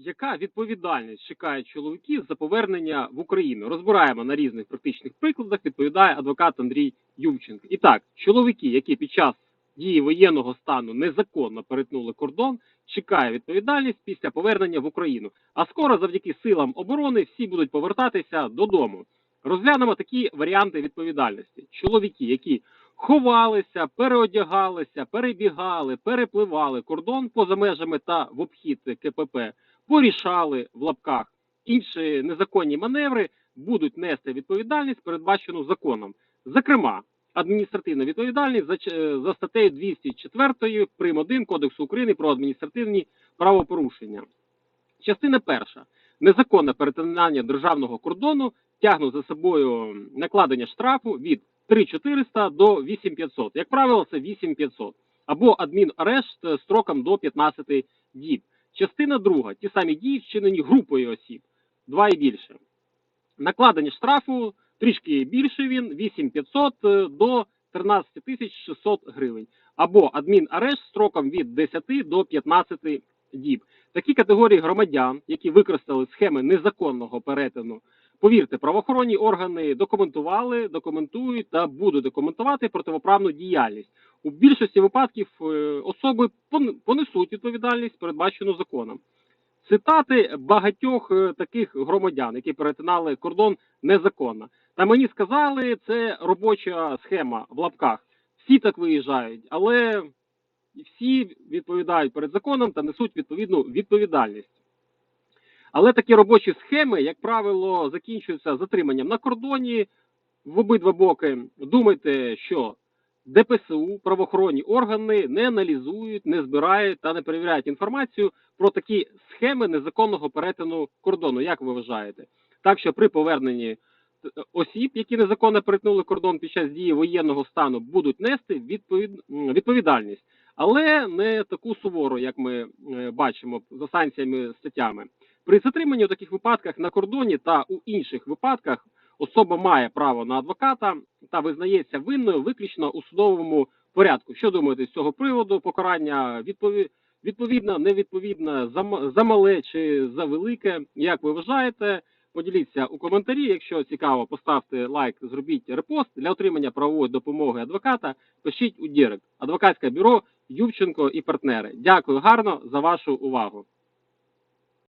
Яка відповідальність чекає чоловіків за повернення в Україну? Розбираємо на різних практичних прикладах. Відповідає адвокат Андрій Ювченко. І так, чоловіки, які під час дії воєнного стану незаконно перетнули кордон, чекає відповідальність після повернення в Україну. А скоро, завдяки силам оборони, всі будуть повертатися додому. Розглянемо такі варіанти відповідальності: чоловіки, які ховалися, переодягалися, перебігали, перепливали кордон поза межами та в обхід КПП, порішали в лапках інші незаконні маневри, будуть нести відповідальність, передбачену законом. Зокрема, адміністративна відповідальність за, ч- за статтею 204 прим. 1 Кодексу України про адміністративні правопорушення. Частина перша. Незаконне перетинання державного кордону тягне за собою накладення штрафу від 3400 до 8500. Як правило, це 8500. Або адмінарешт е, строком до 15 діб. Частина друга. Ті самі дії вчинені групою осіб. Два і більше. Накладення штрафу трішки більше він 8500 е, до 13600 гривень. Або адмінарешт строком від 10 до 15 діб. Такі категорії громадян, які використали схеми незаконного перетину, повірте, правоохоронні органи документували, документують та будуть документувати противоправну діяльність. У більшості випадків е, особи понесуть відповідальність, передбачену законом. Цитати багатьох е, таких громадян, які перетинали кордон незаконно. Та мені сказали, це робоча схема в лапках. Всі так виїжджають, але всі відповідають перед законом та несуть відповідну відповідальність. Але такі робочі схеми, як правило, закінчуються затриманням на кордоні в обидва боки. Думайте, що ДПСУ, правоохоронні органи не аналізують, не збирають та не перевіряють інформацію про такі схеми незаконного перетину кордону. Як ви вважаєте? Так що при поверненні е, осіб, які незаконно перетнули кордон під час дії воєнного стану, будуть нести відповід... відповідальність, але не таку сувору, як ми е, бачимо за санкціями статтями. При затриманні у таких випадках на кордоні та у інших випадках особа має право на адвоката та визнається винною виключно у судовому порядку. Що думаєте з цього приводу? Покарання відпові... відповідно, невідповідно, зам- замале чи завелике? Як ви вважаєте? Поділіться у коментарі. Якщо цікаво, поставте лайк, зробіть репост для отримання правової допомоги адвоката. Пишіть у Дірект. Адвокатське бюро Ювченко і партнери. Дякую гарно за вашу увагу.